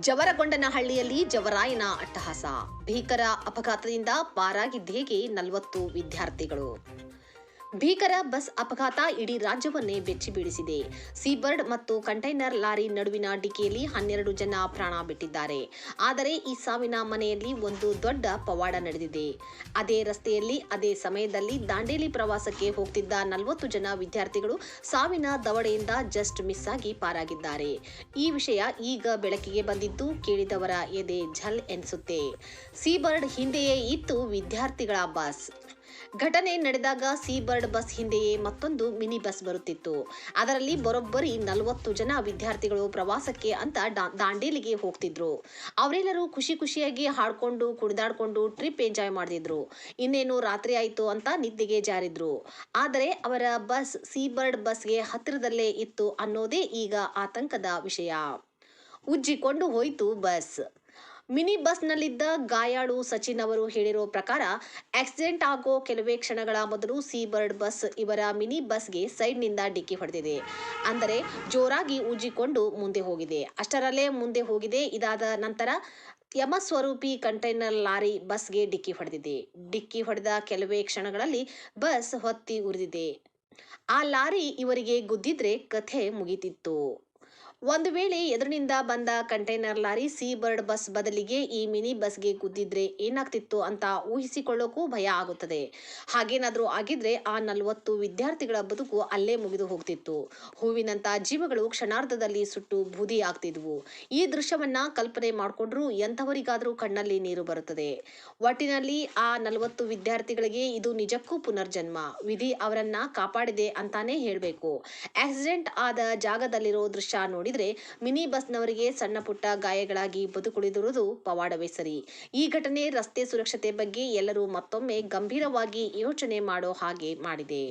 ಜವರಗೊಂಡನಹಳ್ಳಿಯಲ್ಲಿ ಜವರಾಯನ ಅಟ್ಟಹಾಸ. ಭೀಕರ ಅಪಘಾತದಿಂದ ಪಾರಾಗಿದ್ದೇಗೆ ನಲವತ್ತು ವಿದ್ಯಾರ್ಥಿಗಳು. ಭೀಕರ ಬಸ್ ಅಪಘಾತ ಇಡೀ ರಾಜ್ಯವನ್ನೇ ಬೆಚ್ಚಿ ಬೀಳಿಸಿದೆ. ಸೀಬರ್ಡ್ ಮತ್ತು ಕಂಟೈನರ್ ಲಾರಿ ನಡುವಿನ ಡಿಕೆಯಲ್ಲಿ ಹನ್ನೆರಡು ಜನ ಪ್ರಾಣ ಬಿಟ್ಟಿದ್ದಾರೆ. ಆದರೆ ಈ ಸಾವಿನ ಮನೆಯಲ್ಲಿ ಒಂದು ದೊಡ್ಡ ಪವಾಡ ನಡೆದಿದೆ. ಅದೇ ರಸ್ತೆಯಲ್ಲಿ, ಅದೇ ಸಮಯದಲ್ಲಿ ದಾಂಡೇಲಿ ಪ್ರವಾಸಕ್ಕೆ ಹೋಗ್ತಿದ್ದ ನಲವತ್ತು ಜನ ವಿದ್ಯಾರ್ಥಿಗಳು ಸಾವಿನ ದವಡೆಯಿಂದ ಜಸ್ಟ್ ಮಿಸ್ ಆಗಿ ಪಾರಾಗಿದ್ದಾರೆ. ಈ ವಿಷಯ ಈಗ ಬೆಳಕಿಗೆ ಬಂದಿದ್ದು ಕೇಳಿದವರ ಎದೆ ಝಲ್ ಎನಿಸುತ್ತೆ. ಸೀಬರ್ಡ್ ಹಿಂದೆಯೇ ಇತ್ತು ವಿದ್ಯಾರ್ಥಿಗಳ ಬಸ್. ಘಟನೆ ನಡೆದಾಗ ಸಿ ಬರ್ಡ್ ಬಸ್ ಹಿಂದೆಯೇ ಮತ್ತೊಂದು ಮಿನಿ ಬಸ್ ಬರುತ್ತಿತ್ತು. ಅದರಲ್ಲಿ ಬರೋಬ್ಬರಿ ನಲವತ್ತು ಜನ ವಿದ್ಯಾರ್ಥಿಗಳು ಪ್ರವಾಸಕ್ಕೆ ಅಂತ ದಾಂಡೇಲಿಗೆ ಹೋಗ್ತಿದ್ರು. ಅವರೆಲ್ಲರೂ ಖುಷಿ ಖುಷಿಯಾಗಿ ಹಾಡ್ಕೊಂಡು ಕುಡಿದಾಡ್ಕೊಂಡು ಟ್ರಿಪ್ ಎಂಜಾಯ್ ಮಾಡ್ತಿದ್ರು. ಇನ್ನೇನು ರಾತ್ರಿ ಆಯಿತು ಅಂತ ನಿದ್ದೆಗೆ ಜಾರಿದ್ರು. ಆದರೆ ಅವರ ಬಸ್ ಸಿ ಬರ್ಡ್ ಬಸ್ಗೆ ಹತ್ತಿರದಲ್ಲೇ ಇತ್ತು ಅನ್ನೋದೇ ಈಗ ಆತಂಕದ ವಿಷಯ. ಉಜ್ಜಿಕೊಂಡು ಹೋಯಿತು ಬಸ್ ಮಿನಿ ಬಸ್ನಲ್ಲಿದ್ದ ಗಾಯಾಳು ಸಚಿನ್ ಅವರು ಹೇಳಿರೋ ಪ್ರಕಾರ, ಆಕ್ಸಿಡೆಂಟ್ ಆಗೋ ಕೆಲವೇ ಕ್ಷಣಗಳ ಮೊದಲು ಸಿ ಬರ್ಡ್ ಬಸ್ ಇವರ ಮಿನಿ ಬಸ್ಗೆ ಸೈಡ್ನಿಂದ ಡಿಕ್ಕಿ ಹೊಡೆದಿದೆ. ಅಂದರೆ ಜೋರಾಗಿ ಉಜ್ಜಿಕೊಂಡು ಮುಂದೆ ಹೋಗಿದೆ. ಅಷ್ಟರಲ್ಲೇ ಮುಂದೆ ಹೋಗಿದೆ. ಇದಾದ ನಂತರ ಯಮಸ್ವರೂಪಿ ಕಂಟೈನರ್ ಲಾರಿ ಬಸ್ಗೆ ಡಿಕ್ಕಿ ಹೊಡೆದಿದೆ. ಡಿಕ್ಕಿ ಹೊಡೆದ ಕೆಲವೇ ಕ್ಷಣಗಳಲ್ಲಿ ಬಸ್ ಹೊತ್ತಿ ಉರಿದಿದೆ. ಆ ಲಾರಿ ಇವರಿಗೆ ಗುದ್ದಿದ್ರೆ ಕಥೆ ಮುಗಿತಿತ್ತು. ಒಂದು ವೇಳೆ ಎದುರಿನಿಂದ ಬಂದ container lorry Seabird bus ಬದಲಿಗೆ ಈ ಮಿನಿ ಬಸ್ಗೆ ಗುದ್ದಿದ್ರೆ ಏನಾಗ್ತಿತ್ತು ಅಂತ ಊಹಿಸಿಕೊಳ್ಳೋಕ್ಕೂ ಭಯ ಆಗುತ್ತದೆ. ಹಾಗೇನಾದರೂ ಆಗಿದ್ರೆ ಆ ನಲವತ್ತು ವಿದ್ಯಾರ್ಥಿಗಳ ಬದುಕು ಅಲ್ಲೇ ಮುಗಿದು ಹೋಗ್ತಿತ್ತು. ಹೂವಿನಂತ ಜೀವಗಳು ಕ್ಷಣಾರ್ಧದಲ್ಲಿ ಸುಟ್ಟು ಬೂದಿ ಆಗ್ತಿದ್ವು. ಈ ದೃಶ್ಯವನ್ನ ಕಲ್ಪನೆ ಮಾಡಿಕೊಂಡ್ರೂ ಎಂಥವರಿಗಾದ್ರೂ ಕಣ್ಣಲ್ಲಿ ನೀರು ಬರುತ್ತದೆ. ಒಟ್ಟಿನಲ್ಲಿ ಆ ನಲವತ್ತು ವಿದ್ಯಾರ್ಥಿಗಳಿಗೆ ಇದು ನಿಜಕ್ಕೂ ಪುನರ್ಜನ್ಮ. ವಿಧಿ ಅವರನ್ನ ಕಾಪಾಡಿದೆ ಅಂತಾನೆ ಹೇಳಬೇಕು. ಆಕ್ಸಿಡೆಂಟ್ ಆದ ಜಾಗದಲ್ಲಿರೋ ದೃಶ್ಯ ನೋಡಿದ್ರೆ ಮಿನಿ ಬಸ್ನವರಿಗೆ ಸಣ್ಣ ಪುಟ್ಟ ಗಾಯಗಳಾಗಿ ಬದುಕುಳಿದಿರುವುದು ಪವಾಡವೇ ಸರಿ. ಈ ಘಟನೆ ರಸ್ತೆ ಸುರಕ್ಷತೆ ಬಗ್ಗೆ ಎಲ್ಲರೂ ಮತ್ತೊಮ್ಮೆ ಗಂಭೀರವಾಗಿ ಯೋಚನೆ ಮಾಡೋ ಹಾಗೆ ಮಾಡಿದೆ.